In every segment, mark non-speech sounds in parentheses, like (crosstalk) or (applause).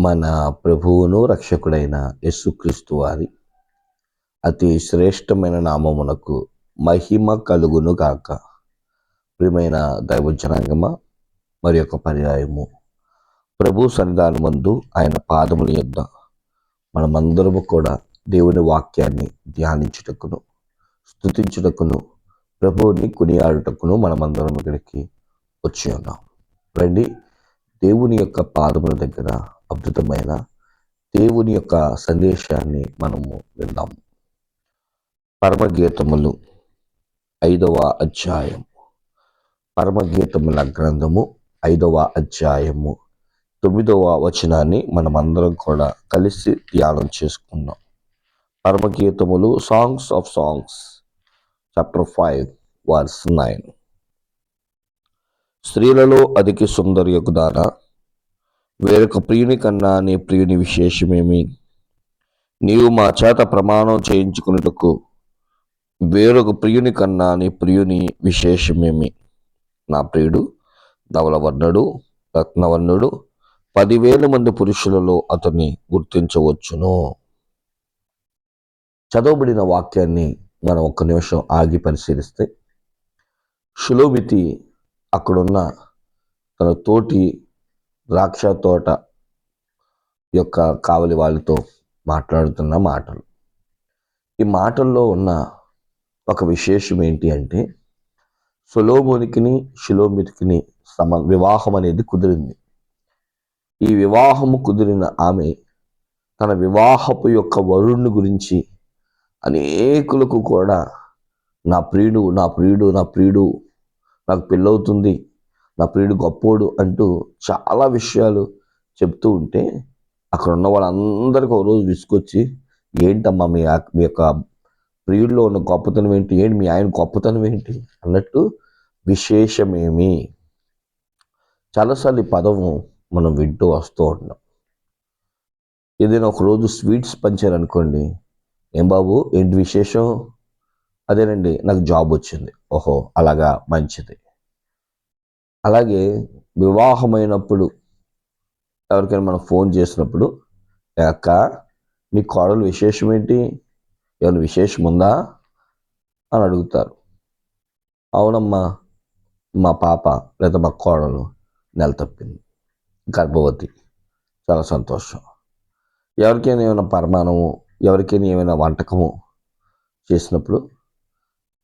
మన ప్రభువును రక్షకుడైన యేసుక్రీస్తు వారి అతి శ్రేష్టమైన నామమునకు మహిమ కలుగును గాక. ప్రియమైన దైవజనాంగమ మరి యొక్క పర్యాయము ప్రభు సన్నిధానమందు ఆయన పాదముల యొద్ద మనమందరము కూడా దేవుని వాక్యాన్ని ధ్యానించుటకును స్తుతించుటకును ప్రభువుని కొనియాడుటకును మనమందరం ఇక్కడికి వచ్చి ఉన్నాం. రండి దేవుని యొక్క పాదముల దగ్గర అద్భుతమైన దేవుని యొక్క సందేశాన్ని మనము విందాం. పరమగీతములు ఐదవ అధ్యాయం పరమగీతముల గ్రంథము ఐదవ అధ్యాయము. తొమ్మిదవ వచనాన్ని మనమందరం కూడా కలిసి ధ్యానం చేసుకున్నాం పరమగీతములు songs of songs chapter five verse nine. స్త్రీలలో అధిక సుందర్యకు దాన వేరొక ప్రియుని కన్నా నీ ప్రియుని విశేషమేమి? నీవు మా చేత ప్రమాణం చేయించుకున్నటకు వేరొక ప్రియుని కన్నా నీ ప్రియుని విశేషమేమి? నా ప్రియుడు ధవలవర్ణుడు రత్నవర్ణుడు పదివేల మంది పురుషులలో అతన్ని గుర్తించవచ్చును. చదవబడిన వాక్యాన్ని మనం ఒక్క నిమిషం ఆగి పరిశీలిస్తే షులోమితి అక్కడున్న తన తోటి ద్రాక్ష తోట యొక్క కావలి వాళ్ళతో మాట్లాడుతున్న మాటలు. ఈ మాటల్లో ఉన్న ఒక విశేషం ఏంటి అంటే సులోమునికిని షులోమితికిని సమ వివాహం అనేది కుదిరింది. ఈ వివాహము కుదిరిన ఆమె తన వివాహపు యొక్క వరుణ్ణి గురించి అనేకులకు కూడా నా ప్రియుడు నా ప్రియుడు నా ప్రియుడు నాకు పెళ్ళవుతుంది నా ప్రియుడు గొప్పోడు అంటూ చాలా విషయాలు చెప్తూ ఉంటే అక్కడ ఉన్న వాళ్ళందరికీ ఒక రోజు విసుకొచ్చి ఏంటమ్మా మీ ఆ- మీ యొక్క ప్రియుడిలో ఉన్న గొప్పతనం ఏంటి? ఏంటి మీ ఆయన గొప్పతనం ఏంటి? అన్నట్టు విశేషమేమి. చాలాసార్లు ఈ పదము మనం వింటూ వస్తూ ఉంటాం ఏదైనా ఒక రోజు స్వీట్స్ పంచారనుకోండి ఏం బాబు ఏంటి విశేషం? అదేనండి నాకు జాబ్ వచ్చింది. ఓహో అలాగా మంచిది. అలాగే వివాహమైనప్పుడు ఎవరికైనా మనం ఫోన్ చేసినప్పుడు అక్క నీ కోడలు విశేషం ఏంటి ఏమైనా విశేషం ఉందా అని అడుగుతారు. అవునమ్మా మా పాప లేదా మా కోడలు నెల తప్పింది. గర్భవతి. చాలా సంతోషం. ఎవరికైనా ఏమైనా పరిమాణము ఎవరికైనా ఏమైనా వంటకము చేసినప్పుడు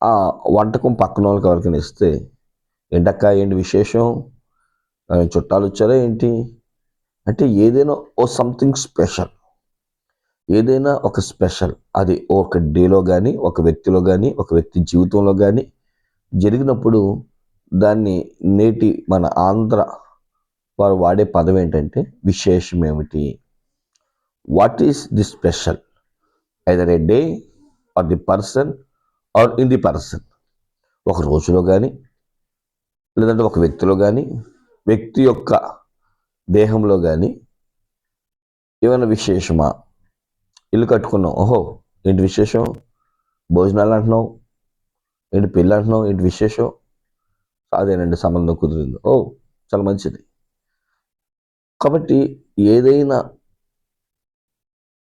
ఆ వంటకం పక్కన వాళ్ళకి ఎవరికైనా ఇస్తే ఏంటక్క ఏంటి విశేషం? చుట్టాలు వచ్చారా ఏంటి? అంటే ఏదైనా ఓ సంథింగ్ స్పెషల్. ఏదైనా ఒక స్పెషల్. అది ఒక డేలో కానీ ఒక వ్యక్తిలో కానీ ఒక వ్యక్తి జీవితంలో కానీ జరిగినప్పుడు దాన్ని నేటి మన ఆంధ్ర వారు వాడే పదం ఏంటంటే విశేషం ఏమిటి? What is the special? Either a day or the person or in the person? ఒక రోజులో కానీ లేదంటే ఒక వ్యక్తిలో కానీ వ్యక్తి యొక్క దేహంలో కానీ ఏమైనా విశేషమా? ఇల్లు కట్టుకున్నాం ఓహో ఏంటి విశేషం? భోజనాలు అంటున్నావు. ఏంటి పెళ్ళి అంటున్నావు? ఏంటి విశేషం? అదేనండి సంబంధం కుదిరింది. ఓ చాలా మంచిది. కాబట్టి ఏదైనా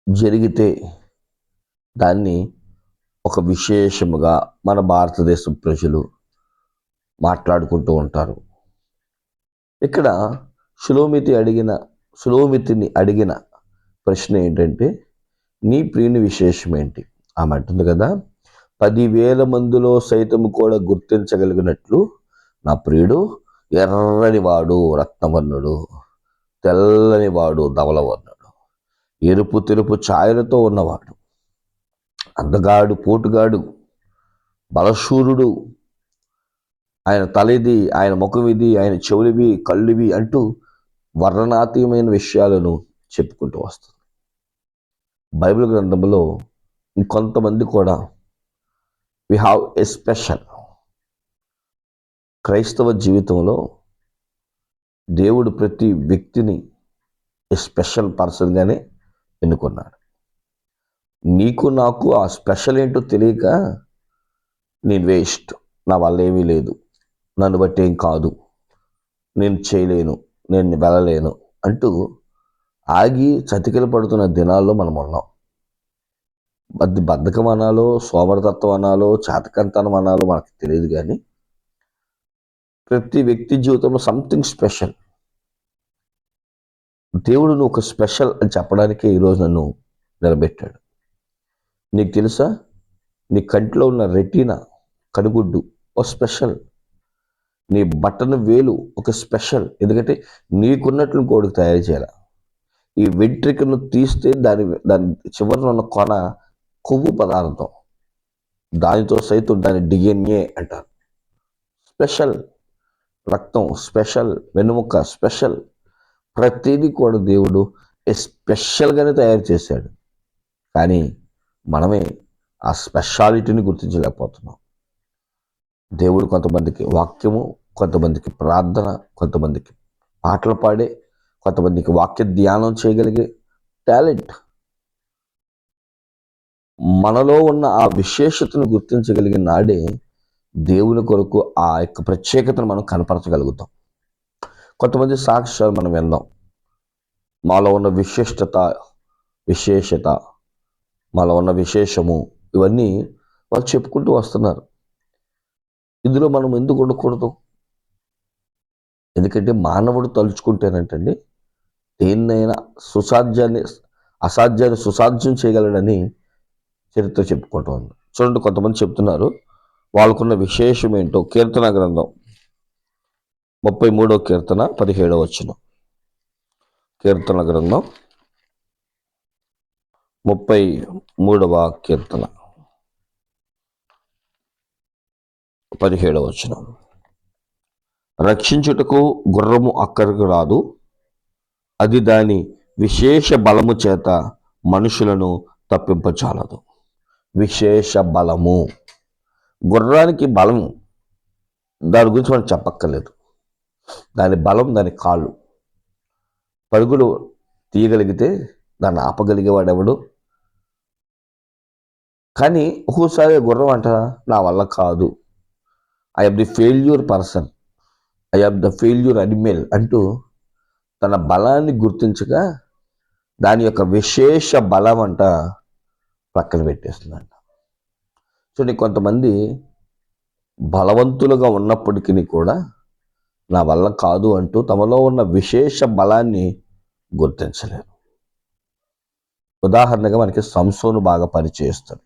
జరిగితే దాన్ని ఒక విశేషముగా మన భారతదేశ ప్రజలు మాట్లాడుకుంటూ ఉంటారు. ఇక్కడ సులోమితి అడిగిన సులోమితిని అడిగిన ప్రశ్న ఏంటంటే నీ ప్రియుని విశేషం ఏంటి? ఆమె అంటుంది కదా పదివేల మందిలో సైతం కూడా గుర్తించగలిగినట్లు నా ప్రియుడు ఎర్రని వాడు రత్నవర్ణుడు తెల్లని వాడు ధవలవర్ణుడు ఎరుపు తెలుపు ఛాయలతో ఉన్నవాడు అందగాడు పోటుగాడు బలశూరుడు ఆయన తలది ఆయన ముఖం ఇది ఆయన చెవులివి కళ్ళువి అంటూ వర్ణనాతీయమైన విషయాలను చెప్పుకుంటూ వస్తుంది. బైబిల్ గ్రంథంలో ఇంకొంతమంది కూడా వి హ్యావ్ ఎ స్పెషల్ క్రైస్తవ జీవితంలో దేవుడు ప్రతి వ్యక్తిని ఎ స్పెషల్ పర్సన్గానే ఎన్నుకున్నాడు. నీకు నాకు ఆ స్పెషల్ ఏంటో తెలియక నేను వేస్ట్ నా వల్ల ఏమీ లేదు. నన్ను బట్టి ఏం కాదు. నేను చేయలేను నేను వెళ్ళలేను అంటూ ఆగి చతికిల పడుతున్న దినాల్లో మనం ఉన్నాం. అది బద్ధకం అనాలో సోమరతత్వం అనాలో చాతకంతనం అనాలో మనకు తెలియదు కానీ ప్రతి వ్యక్తి జీవితంలో సంథింగ్ స్పెషల్ దేవుడు నువ్వు ఒక స్పెషల్ అని చెప్పడానికే ఈరోజు నన్ను నిలబెట్టాడు. నీకు తెలుసా? నీ కంటిలో ఉన్న రెటీనా కనుగుడ్డు ఓ స్పెషల్ నీ బట్టను వేలు ఒక స్పెషల్. ఎందుకంటే నీకున్నట్లు కోడికి తయారు చేయాలి. ఈ వెంట్రికను తీస్తే దాని దాని చివరన ఉన్న కొన కొవ్వు పదార్థం. దానితో సైతం దాని డిఎన్ఏ అంటారు. స్పెషల్ రక్తం స్పెషల్ వెన్నుముక్క స్పెషల్ ప్రతిదీ కూడా దేవుడు స్పెషల్గానే తయారు చేశాడు. కానీ మనమే ఆ స్పెషాలిటీని గుర్తించలేకపోతున్నాం. దేవుడు కొంతమందికి వాక్యము కొంతమందికి ప్రార్థన కొంతమందికి పాటలు పాడే కొంతమందికి వాక్య ధ్యానం చేయగలిగే టాలెంట్. మనలో ఉన్న ఆ విశేషతను గుర్తించగలిగిన నాడే దేవుని కొరకు ఆ యొక్క ప్రత్యేకతను మనం కనపరచగలుగుతాం. కొంతమంది సాక్ష్యాలు మనం విందాం. మాలో ఉన్న విశిష్టత విశేషత మాలో ఉన్న విశేషము ఇవన్నీ వాళ్ళు చెప్పుకుంటూ వస్తున్నారు. ఇందులో మనం ఎందుకు ఉండకూడదు? ఎందుకంటే మానవుడు తలుచుకుంటేనంటండి దేన్నైనా సుసాధ్యాన్ని అసాధ్యాన్ని సుసాధ్యం చేయగలడని చరిత్ర చెప్పుకుంటూ ఉంది చూడండి కొంతమంది చెప్తున్నారు వాళ్ళకున్న విశేషం ఏంటో కీర్తన గ్రంథం ముప్పై మూడో కీర్తన పదిహేడవ వచ్చిన కీర్తన గ్రంథం ముప్పై మూడవ కీర్తన పదిహేడవ వచ్చిన రక్షించుటకు గుర్రము అక్కరకు రాదు. అది దాని విశేష బలము చేత మనుషులను తప్పింపచాలదు విశేష బలము. గుర్రానికి బలం దాని గురించి మనం చెప్పక్కర్లేదు. దాని బలం దాని కాళ్ళు. పరుగులు తీయగలిగితే దాన్ని ఆపగలిగేవాడెవడు? కానీ ఒక్కోసారి గుర్రం అంట నా వల్ల కాదు. I am the failure person I am the failure animal అంటూ తన బలాన్ని గుర్తించగా దాని యొక్క విశేష బలం అంట పక్కన పెట్టేస్తుందంట. చూడండి కొంతమంది బలవంతులుగా ఉన్నప్పటికీ కూడా నా వల్ల కాదు అంటూ తమలో ఉన్న విశేష బలాన్ని గుర్తించలేరు. ఉదాహరణగా మనకి సంసోను బాగా పరిచయిస్తాడు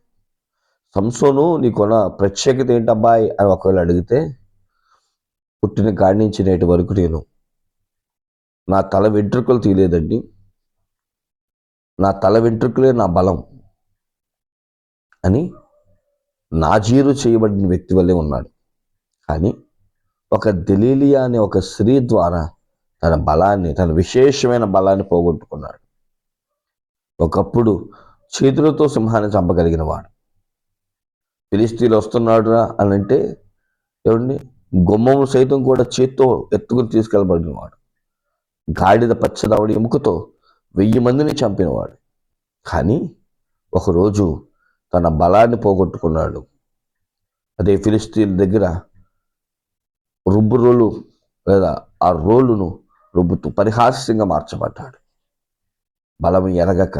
సంసోను నీకున్న ప్రత్యేకత ఏంటబ్బాయి అని ఒకవేళ అడిగితే పుట్టిన కాడి నుంచి నేటి వరకు నేను నా తల వెంట్రుకలు తీయలేదండి. నా తల వెంట్రుకలే నా బలం అని నాజీరు చేయబడిన వ్యక్తి వల్లే ఉన్నాడు. కానీ ఒక దలీలియా అనే ఒక స్త్రీ ద్వారా తన బలాన్ని తన విశేషమైన బలాన్ని పోగొట్టుకున్నాడు. ఒకప్పుడు చేతులతో సింహాన్ని చంపగలిగిన వాడు. ఫిలిస్తీన్లు వస్తున్నాడురా అని అంటే ఏమండి గుమ్మము సైతం కూడా చేత్తో ఎత్తుకుని తీసుకెళ్ళబడినవాడు. గాడిద పచ్చదవడి ఎముకతో వెయ్యి మందిని చంపినవాడు. కానీ ఒకరోజు తన బలాన్ని పోగొట్టుకున్నాడు. అదే ఫిలిస్తీన్ దగ్గర రుబ్బు రోలు లేదా ఆ రోలును రుబ్బుతూ పరిహాస్యంగా మార్చబడ్డాడు. బలం ఎరగక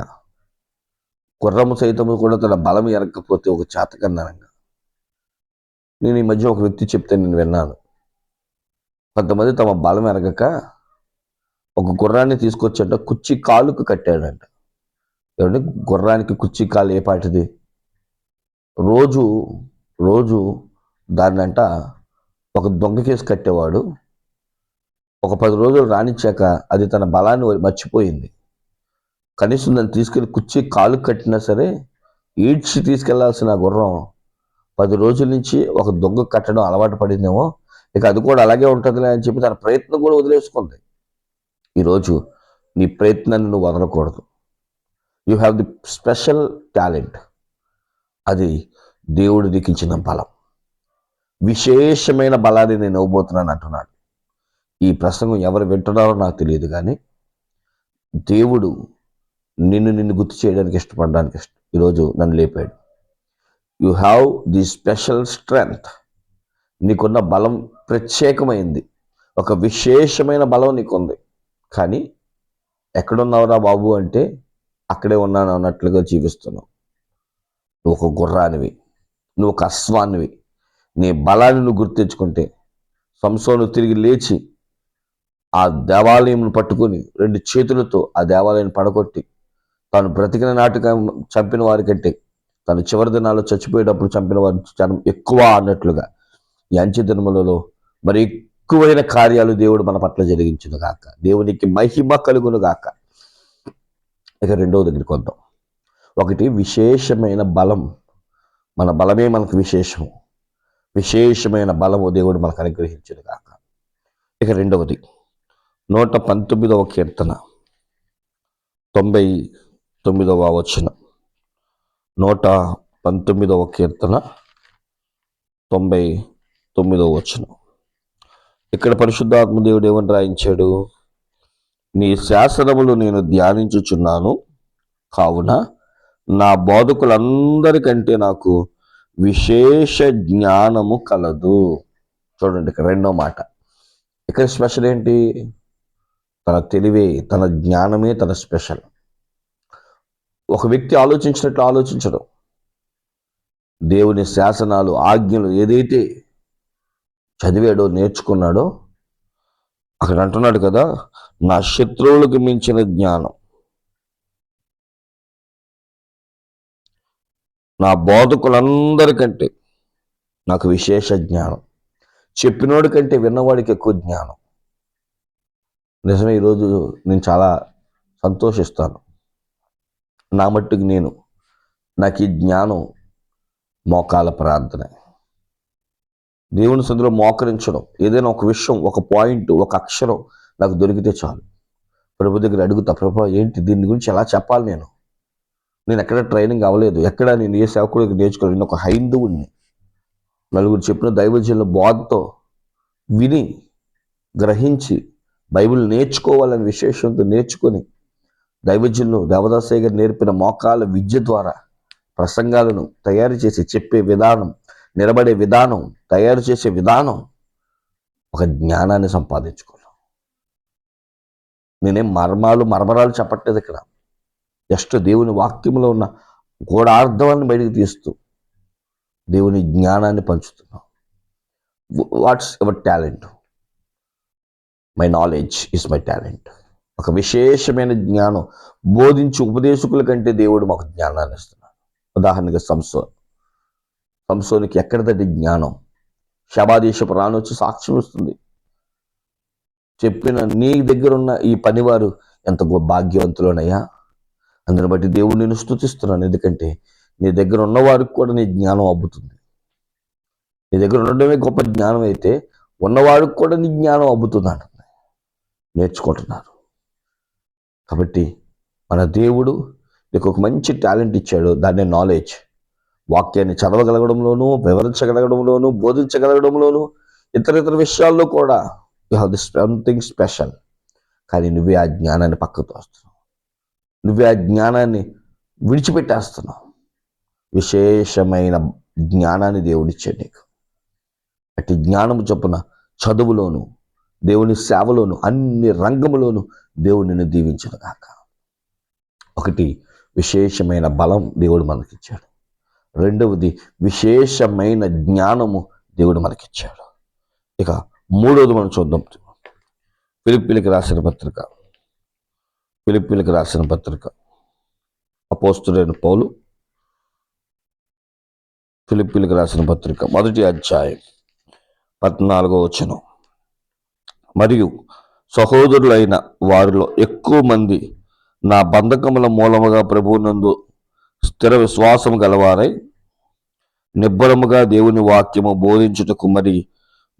గుర్రము సైతము కూడా తన బలం ఎరగకపోతే ఒక చేతకందనంగా నేను ఈ మధ్య ఒక వ్యక్తి చెప్తే నేను విన్నాను. కొంతమంది తమ బలం ఎరగక ఒక గుర్రాన్ని తీసుకొచ్చట కుర్చీ కాలుకు కట్టాడంట. ఏమంటే గుర్రానికి కుర్చీ కాలు ఏ పాటిది? రోజు రోజు దాన్నంట ఒక దొంగ కేసు కట్టేవాడు. ఒక పది రోజులు రాణించాక అది తన బలాన్ని మర్చిపోయింది. కనీసం దాన్ని తీసుకెళ్ళి కుర్చీ కాలు కట్టినా సరే ఈడ్చి తీసుకెళ్ళాల్సిన గుర్రం పది రోజుల నుంచి ఒక దొంగ కట్టడం అలవాటు పడిందేమో ఇక అది కూడా అలాగే ఉంటుందిలే అని చెప్పి తన ప్రయత్నం కూడా వదిలేసుకుంది. ఈరోజు నీ ప్రయత్నాన్ని నువ్వు వదలకూడదు. You have the special talent అది దేవుడు నీకు ఇచ్చిన బలం. విశేషమైన బలాన్ని నేను ఇవ్వబోతున్నాను అంటున్నాడు. ఈ ప్రసంగం ఎవరు వింటున్నారో నాకు తెలియదు కానీ దేవుడు నిన్ను నిన్ను గుర్తు చేయడానికి ఇష్టపడడానికి ఇష్టం. ఈరోజు నన్ను లేపాడు. You have the special strength. నీకున్న బలం ప్రత్యేకమైంది. ఒక విశేషమైన బలం నీకుంది. కానీ ఎక్కడున్నావురా బాబు అంటే అక్కడే ఉన్నాను అన్నట్లుగా జీవిస్తున్నావు. నువ్వు ఒక గుర్రానివి. నువ్వు ఒక అశ్వానివి నీ బలాన్ని నువ్వు గుర్తించుకుంటే సంసోను తిరిగి లేచి ఆ దేవాలయంను పట్టుకొని రెండు చేతులతో ఆ దేవాలయాన్ని పడగొట్టి తాను బ్రతికిన నాటకం చంపిన వారికంటే తను చివరి దినాల్లో చచ్చిపోయేటప్పుడు చంపిన వారి జనం ఎక్కువ అన్నట్లుగా ఈ అంచె దినములలో మరి ఎక్కువైన కార్యాలు దేవుడు మన పట్ల జరిగించును గాక. దేవునికి మహిమ కలుగును గాక. ఇక రెండవ దగ్గరికి వద్దాం. ఒకటి విశేషమైన బలం. మన బలమే మనకు విశేషము. విశేషమైన బలము దేవుడు మనకు అనుగ్రహించును గాక. ఇక రెండవది నూట పంతొమ్మిదవ కీర్తన. తొంభై తొమ్మిదవ వచనం. నూట పంతొమ్మిదవ కీర్తన తొంభై తొమ్మిదవ వచనం. ఇక్కడ పరిశుద్ధాత్మ దేవుడు ఏమని రాయించాడు? నీ శాసనములు నేను ధ్యానించుచున్నాను కావున నా బోధకులందరికంటే నాకు విశేష జ్ఞానము కలదు. చూడండి ఇక్కడ రెండో మాట. ఇక్కడ స్పెషల్ ఏంటి? తన తెలివే తన జ్ఞానమే తన స్పెషల్. ఒక వ్యక్తి ఆలోచించినట్లు ఆలోచించడం. దేవుని శాసనాలు ఆజ్ఞలు ఏదైతే చదివాడో నేర్చుకున్నాడో అక్కడ అంటున్నాడు కదా నా శత్రువులకు మించిన జ్ఞానం. నా బోధకులందరికంటే నాకు విశేష జ్ఞానం. చెప్పినోడి కంటే విన్నవాడికి ఎక్కువ జ్ఞానం. నిజమే ఈరోజు నేను చాలా సంతోషిస్తాను. నా మట్టుకు నేను నాకు ఈ జ్ఞానం మోకాల ప్రార్థన. దేవుని సందులో మోకరించడం ఏదైనా ఒక విషయం ఒక పాయింట్ ఒక అక్షరం నాకు దొరికితే చాలు. ప్రభు దగ్గర అడుగుతా ప్రభు ఏంటి దీని గురించి ఎలా చెప్పాలి నేను? నేను ఎక్కడ ట్రైనింగ్ అవ్వలేదు. ఎక్కడ నేను ఏ సేవకుడికి నేర్చుకోలేదు? నేను ఒక హైందవుడిని నలుగురు చెప్పిన దైవజనుల బోధతో విని గ్రహించి బైబిల్ నేర్చుకోవాలని విశేషంతో నేర్చుకొని దైవజనులు దేవదాసయ్య గారు నేర్పిన మోకాల విద్య ద్వారా ప్రసంగాలను తయారు చేసి చెప్పే విధానం నిలబడే విధానం తయారు చేసే విధానం ఒక జ్ఞానాన్ని సంపాదించుకున్నాం నేనేం మర్మాలు మర్మరాలు చెప్పట్లేదు ఇక్కడ. జస్ట్ దేవుని వాక్యంలో ఉన్న గూఢార్థాన్ని బయటకు తీస్తూ దేవుని జ్ఞానాన్ని పంచుతున్నాం. What's your talent my knowledge is my talent ఒక విశేషమైన జ్ఞానం. బోధించి ఉపదేశకుల కంటే దేవుడు మాకు జ్ఞానాన్ని ఇస్తున్నాడు. ఉదాహరణగా సంసో సంసోనికి ఎక్కడిదండి జ్ఞానం? శబాదేశపు రానొచ్చి సాక్ష్యం ఇస్తుంది. చెప్పిన నీ దగ్గర ఉన్న ఈ పనివారు ఎంత గొ- భాగ్యవంతులోనయ్యా? అందుని బట్టి దేవుడు నేను స్థుతిస్తున్నాను ఎందుకంటే నీ దగ్గర ఉన్న వారికి కూడా నీ జ్ఞానం అబ్బుతుంది. నీ దగ్గర ఉండడమే గొప్ప జ్ఞానం అయితే ఉన్నవాడికి కూడా నీ జ్ఞానం అబ్బుతుంది అంటుంది నేర్చుకుంటున్నారు. కాబట్టి మన దేవుడు నీకు ఒక మంచి టాలెంట్ ఇచ్చాడు దాన్నే నాలెడ్జ్ వాక్యాన్ని చదవగలగడంలోనూ వివరించగలగడంలోనూ బోధించగలగడంలోనూ ఇతర ఇతర విషయాల్లో కూడా you have the something special కానీ నువ్వే ఆ జ్ఞానాన్ని పక్కకు తోస్తున్నావు. నువ్వే ఆ జ్ఞానాన్ని విడిచిపెట్టేస్తున్నావు. విశేషమైన జ్ఞానాన్ని దేవుడిచ్చాడు నీకు. అట్టి జ్ఞానము చొప్పున చదువులోను దేవుని సేవలోను అన్ని రంగములోను దేవుడు నిన్ను దీవించను కాక ఒకటి విశేషమైన బలం దేవుడు మనకిచ్చాడు. రెండవది విశేషమైన జ్ఞానము దేవుడు మనకిచ్చాడు. ఇక మూడవది మనం చూద్దాం. పిలిపిలికి రాసిన పత్రిక. పిలిపిలికి రాసిన పత్రిక. అపోస్తుడైన పౌలు. పిలిపిలికి రాసిన పత్రిక. మొదటి అధ్యాయం. పద్నాలుగో వచనం. మరియు సహోదరులైన వారిలో ఎక్కువ మంది నా బంధకముల మూలముగా ప్రభువునందు స్థిర విశ్వాసం గలవారై నిబ్బరముగా దేవుని వాక్యము బోధించుటకు మరి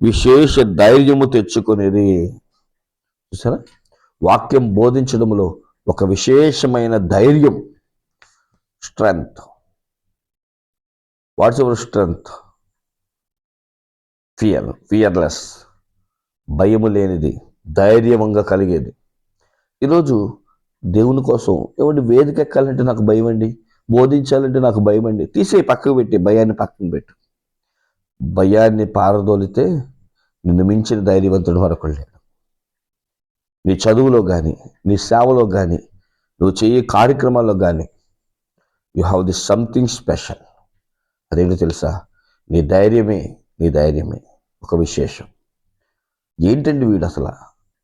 విశేష ధైర్యము తెచ్చుకునేది చూసారా? వాక్యం బోధించడంలో ఒక విశేషమైన ధైర్యం strength. What's ever strength? Fear fearless. భయము లేనిది ధైర్యంగా కలిగేది. ఈరోజు దేవుని కోసం ఏమండి వేదిక ఎక్కాలంటే నాకు భయం అండి బోధించాలంటే నాకు భయం అండి తీసే పక్కకు పెట్టి భయాన్ని పక్కకు పెట్టు. భయాన్ని పారదోలితే నిన్ను మించిన ధైర్యవంతుడు వరకు లేడు. నీ చదువులో కానీ నీ సేవలో కానీ నువ్వు చేయే కార్యక్రమాల్లో కానీ you have the something special అదేంటో తెలుసా? నీ ధైర్యమే నీ ధైర్యమే. ఒక విశేషం. ఏంటండి వీడు అసలు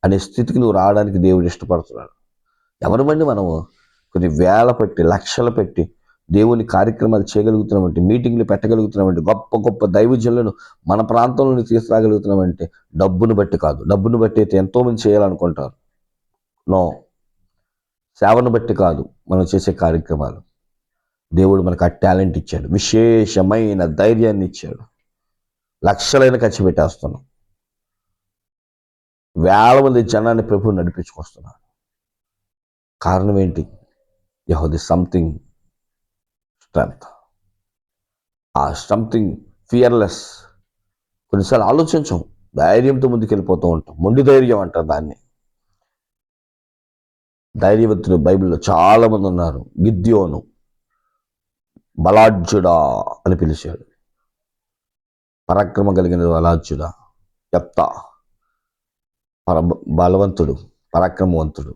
అనే స్థితికి నువ్వు రావడానికి దేవుడు ఇష్టపడుతున్నాడు? ఎవరమండి మనము? కొన్ని వేల పెట్టి లక్షలు పెట్టి దేవుని కార్యక్రమాలు చేయగలుగుతున్నామంటే మీటింగ్లు పెట్టగలుగుతున్నామంటే గొప్ప గొప్ప దైవజనులను మన ప్రాంతంలోని తీసుకురాగలుగుతున్నామంటే డబ్బును బట్టి కాదు. డబ్బును బట్టి అయితే ఎంతోమంది చేయాలనుకుంటారు. నో. సేవను బట్టి కాదు మనం చేసే కార్యక్రమాలు. దేవుడు మనకు ఆ టాలెంట్ ఇచ్చాడు. విశేషమైన ధైర్యాన్ని ఇచ్చాడు. లక్షలైన ఖర్చు పెట్టేస్తున్నాం. వేల మంది జనాన్ని ప్రభు నడిపించుకొస్తున్నాడు కారణం ఏంటి? You have the something strength. ఆ సంథింగ్ ఫియర్లెస్. కొన్నిసార్లు ఆలోచించం ధైర్యంతో ముందుకెళ్ళిపోతూ ఉంటాం. మొండి ధైర్యం అంటారు దాన్ని. ధైర్యవంతులు బైబిల్లో చాలామంది ఉన్నారు. గిద్యోను బలాఢ్యుడా అని పిలిచాడు. పరాక్రమం కలిగిన బలాఢ్యుడా ఎత్తా పర బలవంతుడు పరాక్రమవంతుడు.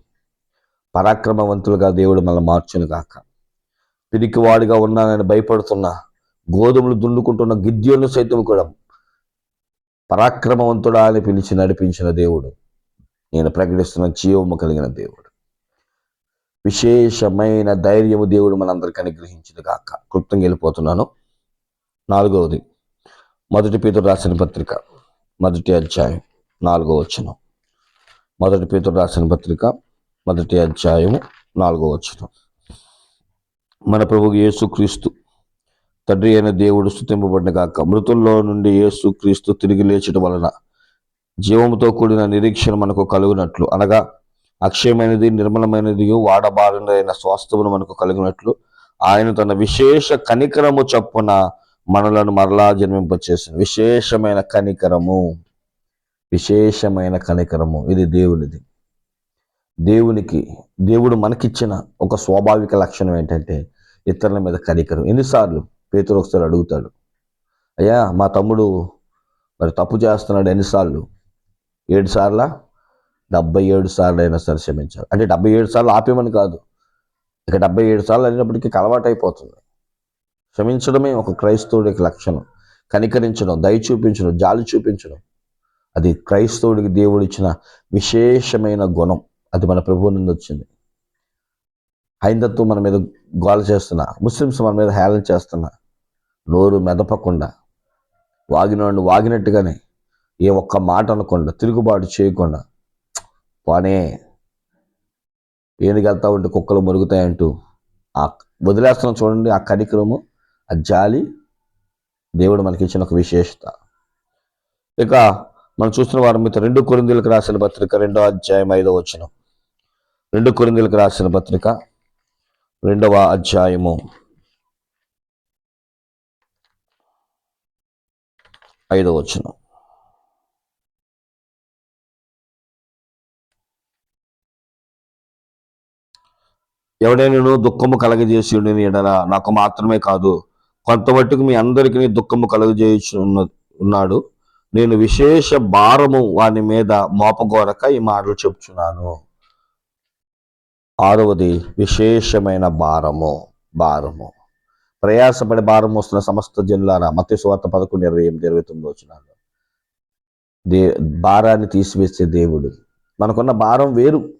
పరాక్రమవంతులుగా దేవుడు మనల్ని మార్చును కాక పిరికివాడిగా ఉన్నానని భయపడుతున్న గోధుమలు దున్నుకుంటున్న గిద్యోను సైతం కూడా పరాక్రమవంతుడా అని పిలిచి నడిపించిన దేవుడు. నేను ప్రకటిస్తున్న జీవము కలిగిన దేవుడు. విశేషమైన ధైర్యము దేవుడు మనందరికీ అనుగ్రహించింది కాక క్లుప్తంగా వెళ్ళిపోతున్నాను. నాలుగవది. మొదటి పేతురు రాసిన పత్రిక మొదటి అధ్యాయం నాలుగో వచనం. మొదటి పేతుడు రాసిన పత్రిక మొదటి అధ్యాయము నాలుగో వచ్చిన మన ప్రభు యేసుక్రీస్తు తండ్రి అయిన దేవుడు స్థుతింపబడిన కాక మృతుల్లో నుండి యేసుక్రీస్తు తిరిగి లేచడం వలన జీవముతో కూడిన నిరీక్షణ మనకు కలుగునట్లు అనగా అక్షయమైనది నిర్మలమైనది వాడబారినైన స్వాస్థమును మనకు కలిగినట్లు ఆయన తన విశేష కనికరము చొప్పున మనలను మరలా జన్మింపచేసిన విశేషమైన కనికరము. విశేషమైన కనికరము. ఇది దేవునిది. దేవునికి దేవుడు మనకిచ్చిన ఒక స్వాభావిక లక్షణం ఏంటంటే ఇతరుల మీద కనికరం. ఎన్నిసార్లు పేతురు ఒకసారి అడుగుతాడు అయ్యా మా తమ్ముడు మరి తప్పు చేస్తున్నాడు ఎన్నిసార్లు? ఏడు సార్లా? డెబ్బై ఏడు సార్లు అయినా సరే క్షమించాలి. అంటే డెబ్బై ఏడు సార్లు ఆపేమని కాదు. ఇక డెబ్బై ఏడు సార్లు అయినప్పటికీ అలవాటు అయిపోతుంది క్షమించడమే ఒక క్రైస్తవుడికి లక్షణం. కనికరించడం దయ చూపించడం జాలి చూపించడం. అది క్రైస్తవుడికి దేవుడు ఇచ్చిన విశేషమైన గుణం. అది మన ప్రభువు నుండి వచ్చింది. హైందత్వం మన మీద గోల చేస్తున్నా ముస్లిమ్స్ మన మీద హేళన చేస్తున్నా నోరు మెదపకుండా వాగినోడిని వాగినట్టుగానే ఏ ఒక్క మాట అనకుండా తిరుగుబాటు చేయకుండా పోనే ఏనుగెళ్తా ఉంటే కుక్కలు మురుగుతాయంటూ ఆ వదిలేస్తున్నాం చూడండి ఆ కనికరము ఆ జాలి దేవుడు మనకి ఇచ్చిన ఒక విశేషత. ఇక మనం చూస్తున్న వారి మీద రెండు కొరిందులకు రాసిన పత్రిక రెండో అధ్యాయం ఐదో వచనం. రెండు కొరిందులకు రాసిన పత్రిక రెండవ అధ్యాయము. ఐదో వచనం. ఎవడైనా దుఃఖము కలగజేసి ఎడల నాకు మాత్రమే కాదు కొంత మట్టుకు మీ అందరికీ దుఃఖము కలుగజేసి ఉన్న ఉన్నాడు. నేను విశేష భారము వాని మీద మోపగోరక ఈ మాటలు చెప్తున్నాను ఆరవది విశేషమైన భారము భారము. ప్రయాసపడి భారం వస్తున్న సమస్త జనులారా మత్తి సువార్త పదకొండు ఇరవై ఎనిమిది ఇరవై తొమ్మిది వచ్చినారు దే భారాన్ని తీసివేసే దేవుడు. మనకున్న భారం వేరు.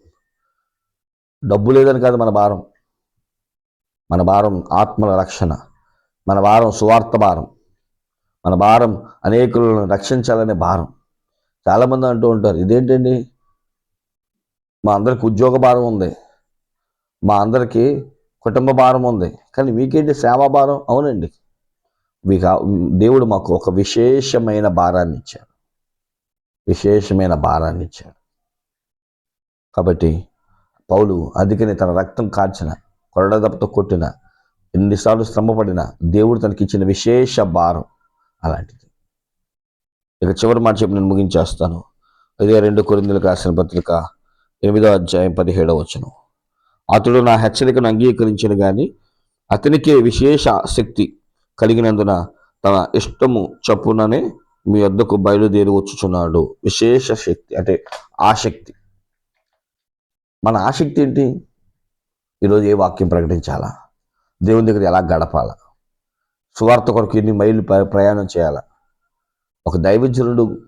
డబ్బు లేదని కాదు మన భారం. మన భారం ఆత్మల రక్షణ. మన భారం సువార్త భారం. మన భారం అనేకులను రక్షించాలనే భారం. చాలామంది అంటూ ఉంటారు ఇదేంటండి? మా అందరికి ఉద్యోగ భారం ఉంది. మా అందరికీ కుటుంబ భారం ఉంది. కానీ మీకేంటి సేవా భారం? అవునండి. మీకు దేవుడు మాకు ఒక విశేషమైన భారాన్ని ఇచ్చాడు. విశేషమైన భారాన్ని ఇచ్చాడు. కాబట్టి పౌలు అందుకని తన రక్తం కార్చిన కొరడ దెబ్బతో కొట్టిన ఎన్నిసార్లు శ్రమపడిన దేవుడు తనకిచ్చిన విశేష భారం. అలాంటిది. ఇక చివరి మాట చెప్పి నేను ముగించేస్తాను. అదే రెండు కొరిందులకు రాసిన పత్రిక ఎనిమిదో అధ్యాయం పదిహేడవ వచనం. అతడు నా హెచ్చరికను అంగీకరించిన కానీ అతనికే విశేష శక్తి కలిగినందున తన ఇష్టము చప్పుననే మీ వద్దకు బయలుదేరి వచ్చుచున్నాడు. విశేష శక్తి అంటే ఆసక్తి. మన ఆసక్తి ఏంటి? ఈరోజు ఏ వాక్యం ప్రకటించాలా? దేవుని దగ్గర ఎలా గడపాలా? సువార్త కొరకు ఎన్ని మైళ్ళు ప్రయాణం చేయాలా? ఒక దైవజనుడు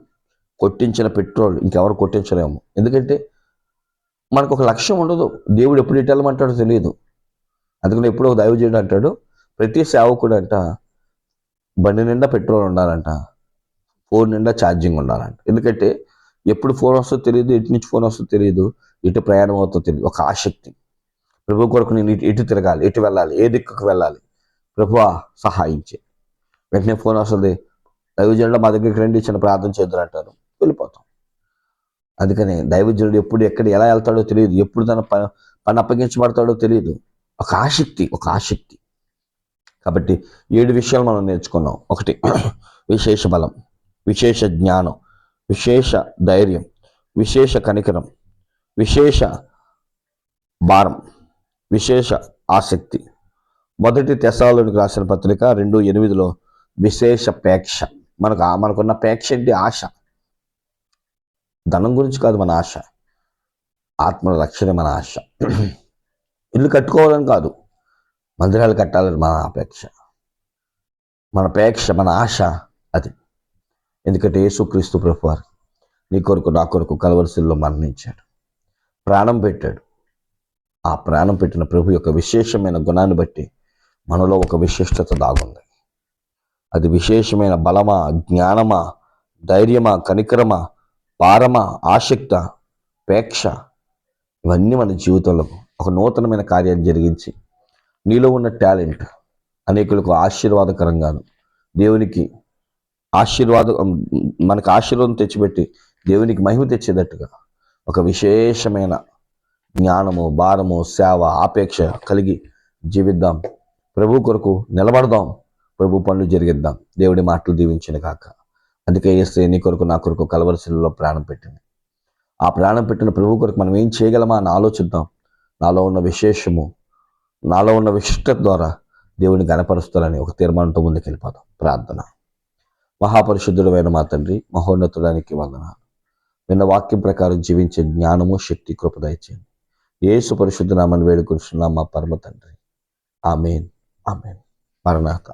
కొట్టించిన పెట్రోల్ ఇంకెవరు కొట్టించలేము. ఎందుకంటే మనకు ఒక లక్ష్యం ఉండదు. దేవుడు ఎప్పుడు ఇటు తెలియదు. అందుకని ఎప్పుడు ఒక దైవజనుడు అంటాడు ప్రతి సేవకుడు అంట బండి నిండా పెట్రోల్ ఉండాలంట ఫోన్ నిండా ఛార్జింగ్ ఉండాలంట. ఎందుకంటే ఎప్పుడు ఫోన్ వస్తుందో తెలియదు ఎటు నుంచి ఫోన్ వస్తుందో తెలియదు ఎటు ప్రయాణం అవుతుందో తెలియదు. ఒక ఆసక్తి. ప్రభు కొరకు నేను ఇటు ఇటు తిరగాలి ఎటు వెళ్ళాలి ఏ దిక్కుకు వెళ్ళాలి. ప్రభు సహాయించే. వెంటనే ఫోన్ వస్తుంది. దైవజనుడు మా దగ్గరికి రండి చిన్న ప్రార్థన చేద్దరు అంటారు. వెళ్ళిపోతాం. అందుకని దైవజనుడు ఎప్పుడు ఎక్కడ ఎలా వెళ్తాడో తెలియదు. ఎప్పుడు తన ప పని అప్పగించబడతాడో తెలియదు. ఒక ఆసక్తి ఒక ఆసక్తి. కాబట్టి ఏడు విషయాలు మనం నేర్చుకున్నాం. ఒకటి (clears throat) విశేష బలం విశేష జ్ఞానం విశేష ధైర్యం విశేష కనికరం విశేష భారం విశేష ఆసక్తి. మొదటి తెసాలోనికి రాసిన పత్రిక రెండు ఎనిమిదిలో విశేష పేక్ష. మనకు ఆ- మనకున్న పేక్ష ఏంటి ఆశ. ధనం గురించి కాదు మన ఆశ. ఆత్మ రక్షణ మన ఆశ. ఇల్లు కట్టుకోవాలని కాదు. మందిరాలు కట్టాలని మన అపేక్ష. మన పేక్ష మన ఆశ అది. ఎందుకంటే యేసుక్రీస్తు ప్రభువారు నీ కొరకు నా కొరకు కలవరిశిల్లో మరణించాడు. ప్రాణం పెట్టాడు. ఆ ప్రాణం పెట్టిన ప్రభు యొక్క విశేషమైన గుణాన్ని బట్టి మనలో ఒక విశిష్టత దాగుంది. అది విశేషమైన బలమా జ్ఞానమా ధైర్యమా కనికరమా పారమా ఆసక్త పేక్ష ఇవన్నీ మన జీవితంలో ఒక నూతనమైన కార్యాన్ని జరిగించి నీలో ఉన్న టాలెంట్ అనేకులకు ఆశీర్వాదకరంగాను దేవునికి ఆశీర్వాదం మనకు ఆశీర్వాదం తెచ్చిపెట్టి దేవునికి మహిమ తెచ్చేటట్టుగా ఒక విశేషమైన జ్ఞానము భారము సేవ ఆపేక్ష కలిగి జీవిద్దాం. ప్రభు కొరకు నిలబడదాం. ప్రభు పనులు జరిగిద్దాం. దేవుడి మాటలు దీవించిన కాక అందుకే ఏసు నీ కొరకు నా కొరకు కలవలసిలో ప్రాణం పెట్టింది. ఆ ప్రాణం పెట్టిన ప్రభు కొరకు మనం ఏం చేయగలమా అని ఆలోచిద్దాం. నాలో ఉన్న విశేషము నాలో ఉన్న విశిష్టత ద్వారా దేవుని గణపరుస్తారని ఒక తీర్మానంతో ముందుకెళ్ళిపోదాం. ప్రార్థన. మహాపరిశుద్ధుడమైన మా తండ్రి మహోన్నతుడానికి వందనాలు. నిన్న వాక్యం ప్రకారం జీవించే జ్ఞానము శక్తి కృపదయచేయండి ఏసు పరిశుద్ధ నామని వేడుకుంటున్నాం మా పరమ తండ్రి. ఆమెన్. ఆమెన్ మరణాత